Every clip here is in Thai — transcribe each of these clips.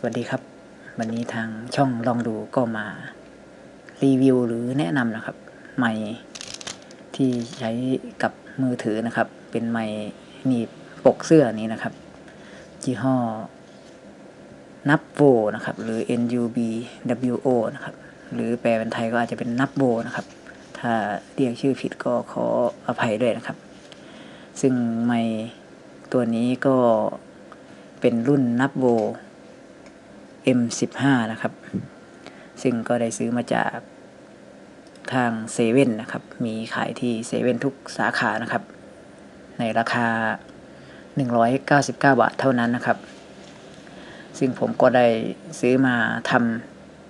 สวัสดีครับ วันนี้ทางช่องลองดูก็มารีวิวหรือแนะนำนะครับ ไมค์ที่ใช้กับมือถือนะครับ เป็นไมค์หนีบปกเสื้อนี้นะครับยี่ห้อนับโวนะครับ หรือ NUB WO นะครับ หรือแปลเป็นไทยก็อาจจะเป็นนับโวนะครับ ถ้าเรียกชื่อผิดก็ขออภัยด้วยนะครับ ซึ่งไมค์ตัวนี้ก็เป็นรุ่นนับโว M15 นะครับ ซึ่งก็ได้ซื้อมาจากทางเซเว่นนะครับ มีขายที่เซเว่นทุกสาขานะครับ ในราคา 199 บาทเท่านั้นนะครับ ซึ่งผมก็ได้ซื้อมาท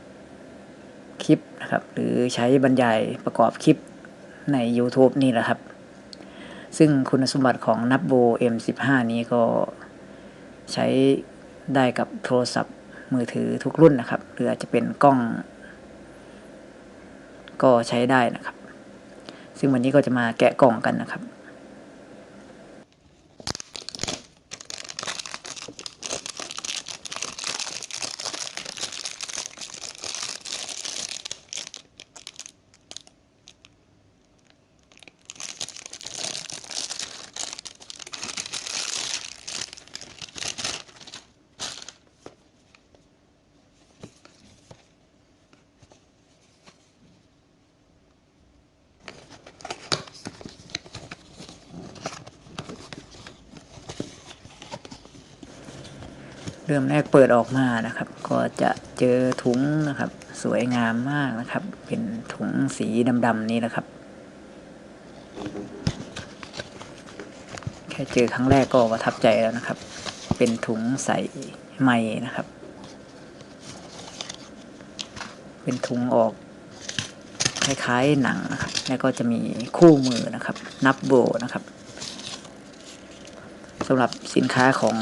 ำคลิปนะครับ หรือใช้บรรยายประกอบคลิปใน YouTube นี่แหละครับ ซึ่งคุณสมบัติของนับโบ M15 นี้ก็ใช้ได้กับโทรศัพท์ มือถือทุกรุ่นนะครับหรืออาจจะเป็นกล้อง ก็ใช้ได้นะครับ ซึ่งวันนี้ก็จะมาแกะกล่องกันนะครับ เริ่มแรกเปิดออกมานะครับ ก็จะเจอถุงนะครับ สวยงามมากนะครับ เป็นถุงสีดำๆนี้นะครับ แค่เจอครั้งแรกก็ประทับใจแล้วนะครับ เป็นถุงใส่ไม้นะครับ เป็นถุงออกคล้ายๆหนังนะครับ แล้วก็จะมีคู่มือนะครับ นับโบนะครับสำหรับสินค้าของ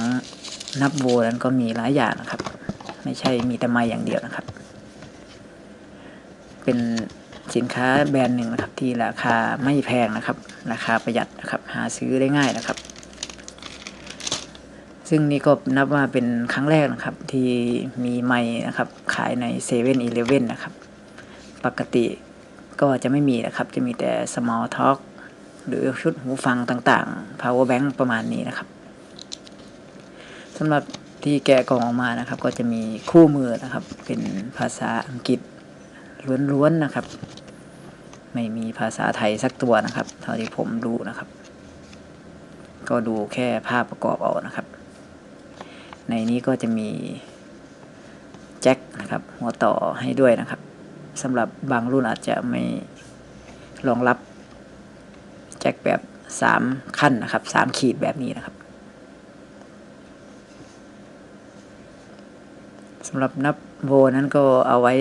นับโบนั้นก็มีหลายอย่างนะครับ ไม่ใช่มีแต่ไม้อย่างเดียวนะครับ เป็นสินค้าแบรนด์หนึ่งนะครับ ที่ราคาไม่แพงนะครับ ราคาประหยัดนะครับ หาซื้อได้ง่ายนะครับ ซึ่งนี่ก็นับว่าเป็นครั้งแรกนะครับ ที่มีไม้นะครับ ขายในเซเว่นอีเลฟเว่นนะครับ ปกติก็จะไม่มีนะครับ จะมีแต่ small talk หรือชุดหูฟังต่างๆ power bank ประมาณนี้นะครับ สำหรับที่แกะกล่องออกมานะครับ ก็จะมีคู่มือนะครับ เป็นภาษาอังกฤษล้วนๆนะครับ ไม่มีภาษาไทยสักตัวนะครับ เท่าที่ผมรู้นะครับ ก็ดูแค่ภาพประกอบเอานะครับ ในนี้ก็จะมีแจ็คนะครับ หัวต่อให้ด้วยนะครับสำหรับบางรุ่นอาจจะไม่รองรับแจ็คแบบสามขั้นนะครับสามขีดแบบนี้นะครับ สำหรับนับโวนั้นก็เอาไว้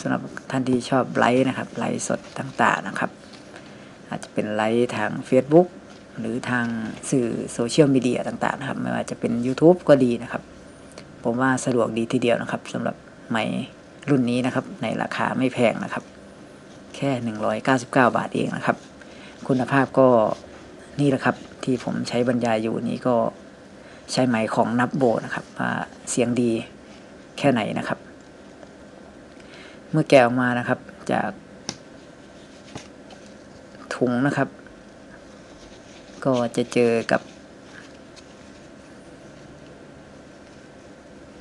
สำหรับท่านที่ชอบไลฟ์นะครับ ไลฟ์สดต่างๆนะครับ อาจจะเป็นไลฟ์ทาง Facebook หรือทางสื่อโซเชียลมีเดียต่างๆนะครับไม่ว่าจะเป็น YouTube ก็ดีนะครับ ผมว่าสะดวกดีทีเดียวนะครับสำหรับไมค์รุ่นนี้นะครับ ในราคาไม่แพงนะครับ แค่ 199 บาทเองนะครับ คุณภาพก็นี่แหละครับที่ผมใช้บรรยายอยู่นี้ก็ใช้ไมค์ของนับโบนะครับเสียงดี แค่ไหนนะครับ เมื่อแกะออกมานะครับ จากถุงนะครับ ก็จะเจอกับ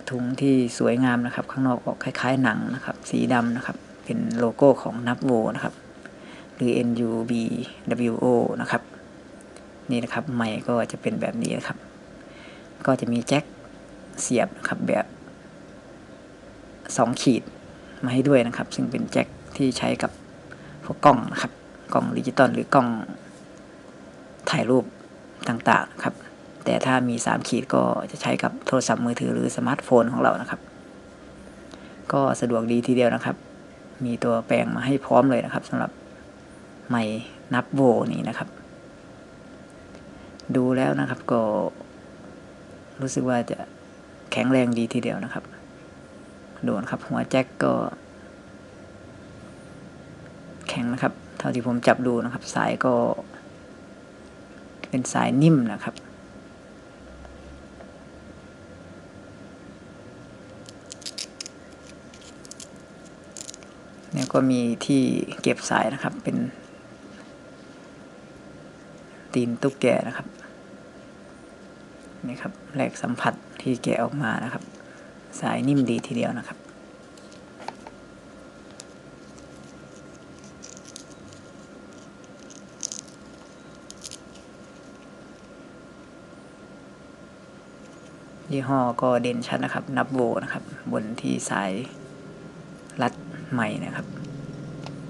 ถุงที่สวยงามนะครับ ข้างนอกออกคล้าย ๆ หนังนะครับ สีดำนะครับ เป็นโลโก้ของนับโวนะครับ หรือ NUBWO นะครับ นี่นะครับ ไมค์ก็จะเป็นแบบนี้นะครับ ก็จะมีแจ็คเสียบนะครับแบบ สองขีดมาให้ด้วยนะครับ ซึ่งเป็นแจ็คที่ใช้กับพวกกล้องนะครับ กล้องดิจิตอลหรือกล้องถ่ายรูปต่างๆนะครับ แต่ถ้ามี 3 ขีดก็จะใช้กับโทรศัพท์มือถือหรือสมาร์ทโฟนของเรานะครับ ก็สะดวกดีทีเดียวนะครับ มีตัวแปลงมาให้พร้อมเลยนะครับสำหรับไม้นับโวนี้นะครับ ดูแล้วนะครับก็รู้สึกว่าจะแข็งแรงดีทีเดียวนะครับ โดนครับ หัวแจ็คก็ แข็งนะครับ เท่าที่ผมจับดูนะครับ สายก็ เป็นสายนิ่มนะครับ เนี่ก็มีที่เก็บสายนะครับ เป็น ตีนตุ๊กแกนะครับนี่ครับแหลกสัมผัสที่แกออกมานะครับ สายนิ่มดีทีเดียวนะครับ ยี่ห้อก็เด่นชัดนะครับ นับโวนะครับ บนที่สายรัดใหม่นะครับ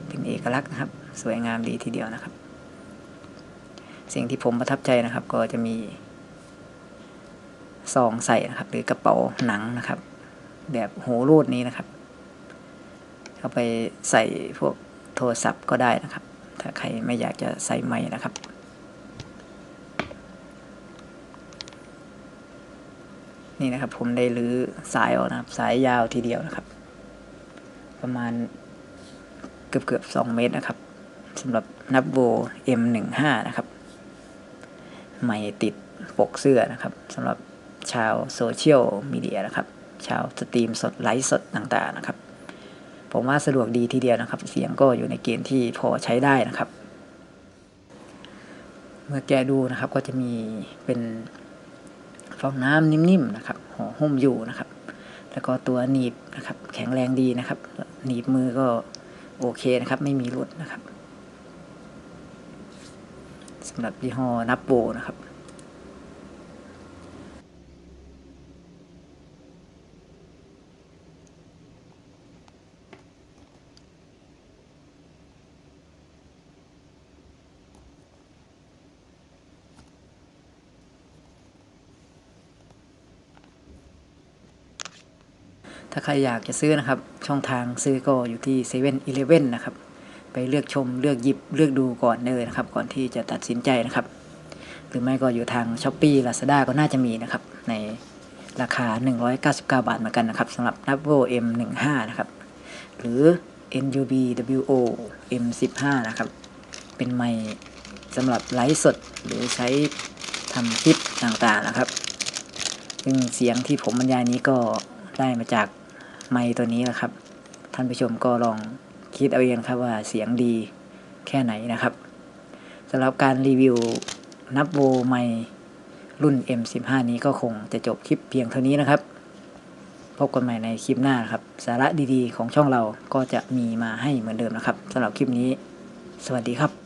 เป็นเอกลักษณ์นะครับ สวยงามดีทีเดียวนะครับ สิ่งที่ผมประทับใจนะครับก็จะมีซองใส่นะครับ หรือกระเป๋าหนังนะครับ แบบโหรูดนี้นะครับ เอาไปใส่พวกโทรศัพท์ก็ได้นะครับ ถ้าใครไม่อยากจะใส่ไม้นะครับนี่นะครับผมได้รื้อสายออกนะครับ สายยาวทีเดียวนะครับ ประมาณเกือบเกือบสองเมตรนะครับสำหรับนับโว M15 นะครับใหม่ติดปกเสื้อนะครับสำหรับชาวโซเชียลมีเดียนะครับ ชาวสตรีมสดไลฟ์สดต่างๆนะครับ ผมว่าสะดวกดีทีเดียวนะครับ เสียงก็อยู่ในเกณฑ์ที่พอใช้ได้นะครับ เมื่อแกดูนะครับก็จะมีเป็นฟองน้ำนิ่มๆนะครับห่อหุ้มอยู่นะครับ แล้วก็ตัวหนีบนะครับ แข็งแรงดีนะครับ หนีบมือก็โอเคนะครับ ไม่มีหลุดนะครับสำหรับยี่ห้อนับโบนะครับ ถ้าใครอยากจะซื้อนะครับ ช่องทางซื้อก็อยู่ที่เซเว่นอีเลฟเว่นนะครับ ไปเลือกชมเลือกหยิบเลือกดูก่อนเลยนะครับ ก่อนที่จะตัดสินใจนะครับ หรือไม่ก็อยู่ทาง s h อ p e e Lazada ก็น่าจะมีนะครับ ในราคา 199 บาทเหมือนกันนะครับสำหรับ n a v o M15 นะครับ หรือ NUB WO M15 นะครับ เป็นไมค์สำหรับไลฟ์สดหรือใช้ทำคลิปต่างๆนะครับ ซึ่งเสียงที่ผมบรรยายนี้ก็ได้มาจาก ไมค์ตัวนี้นะครับ ท่านผู้ชมก็ลองคิดเอาเองครับว่าเสียงดีแค่ไหนนะครับสำหรับการรีวิวนับโวไมค์รุ่น M15 นี้ก็คงจะจบคลิปเพียงเท่านี้นะครับ พบกันใหม่ในคลิปหน้านครับ สาระดีๆ ของช่องเราก็จะมีมาให้เหมือนเดิมนะครับสำหรับคลิปนี้ สวัสดีครับ